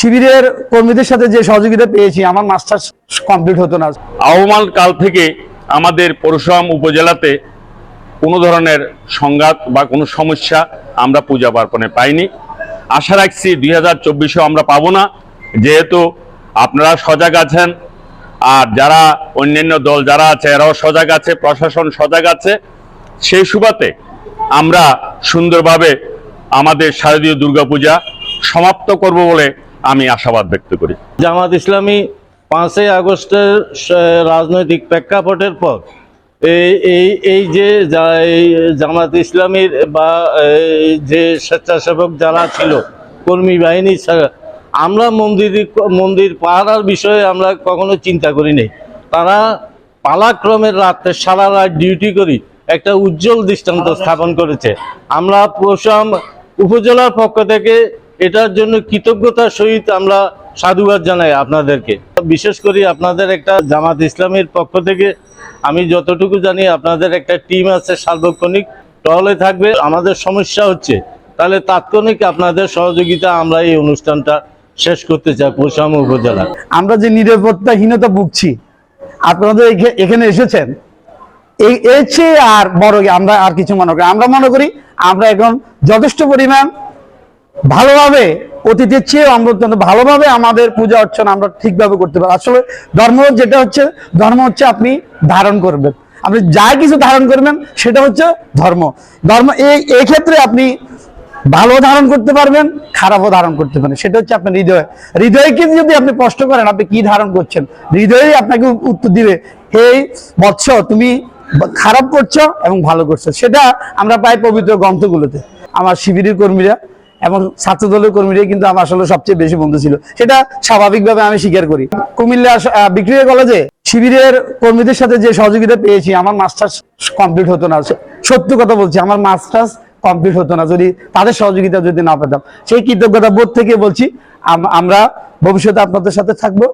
শিবিরের কর্মীদের সাথে যে সহযোগিতা পেয়েছি, আমার মাস্টার্স কমপ্লিট হতো না। আহ্বান কাল থেকে আমাদের পরশুরাম উপজেলাতে কোনো ধরনের সংঘাত বা কোনো সমস্যা আমরা পূজা পার্বণে পাইনি। আশা রাখছি দুই হাজার আমরা পাবো না। যেহেতু আপনারা সজাগ আছেন, আর যারা অন্যান্য দল যারা আছে, এরাও সজাগ আছে, প্রশাসন সজাগ আছে। সেই সুবাতে আমরা সুন্দরভাবে আমাদের শারদীয় দুর্গাপূজা সমাপ্ত করব বলে আমি আশাবাদ ব্যক্ত করি। জামাত ইসলামী পাঁচই আগস্টের রাজনৈতিক প্রেক্ষাপটের পর এই এই এই যে এই জামাত ইসলামীর বা যে স্বেচ্ছাসেবক যারা ছিল কর্মী বাহিনী ছাড়া আমরা মন্দির মন্দির পাহারার বিষয়ে আমরা কখনো চিন্তা করি নাই। তারা পালাক্রমের রাত্রে সারা রাত ডিউটি করি একটা উজ্জ্বল দৃষ্টান্ত স্থাপন করেছে। আমরা প্রশাম উপজেলার পক্ষ থেকে এটার জন্য কৃতজ্ঞতার সহিত আমরা সাধুবাদ জানাই আপনাদেরকে। বিশেষ করে আপনাদের একটা জামাত ইসলামের পক্ষ থেকে আমি যতটুকু জানি আপনাদের একটা টিম আছে সার্বক্ষণিক, টহলে থাকবে। আমাদের সমস্যা হচ্ছে, তাহলে তাৎক্ষণিক আপনাদের সহযোগিতা আমরা এই অনুষ্ঠানটা শেষ করতে চাই পৌষাম উপজেলা। আমরা যে নিরাপত্তাহীনতা ভুগছি, আপনাদের এখে- এখানে এসেছেন, এই এর চেয়ে আর বড় আমরা আর কিছু মনে করি আমরা মনে করি আমরা এখন যথেষ্ট পরিমাণ ভালোভাবে অতীতের চেয়ে অত্যন্ত ভালোভাবে আমাদের পূজা অর্চনা আমরা ঠিকভাবে করতে পারি আসলে ধর্ম যেটা হচ্ছে, ধর্ম হচ্ছে আপনি ধারণ করবেন। আপনি যা কিছু ধারণ করবেন, সেটা হচ্ছে ধর্ম। ধর্ম এই এই ক্ষেত্রে আপনি ভালো ধারণ করতে পারবেন, খারাপও ধারণ করতে পারেন সেটা হচ্ছে আপনার হৃদয়। হৃদয়কে যদি আপনি প্রশ্ন করেন, আপনি কি ধারণ করছেন? হৃদয়ই আপনাকে উত্তর দিবে, হে বৎস, তুমি খারাপ করছ এবং ভালো করছ। সেটা আমরা পাই পবিত্র গ্রন্থগুলোতে। আমার শিবিরের কর্মীরা এবং ছাত্র দলের কর্মীরাই কিন্তু আমার আসলে সবচেয়ে বেশি বন্ধু ছিল। সেটা স্বাভাবিকভাবে আমি স্বীকার করি। কুমিল্লা বিক্রিয়া কলেজে শিবিরের কর্মীদের সাথে যে সহযোগিতা পেয়েছি, আমার মাস্টার্স কমপ্লিট হতো না। সত্য কথা বলছি, আমার মাস্টার্স কমপ্লিট হতো না। যদি তাদের সহযোগিতা যদি না পেতাম, সেই কৃতজ্ঞতা বোধ থেকে বলছি, আম- আমরা ভবিষ্যতে আপনাদের সাথে থাকব।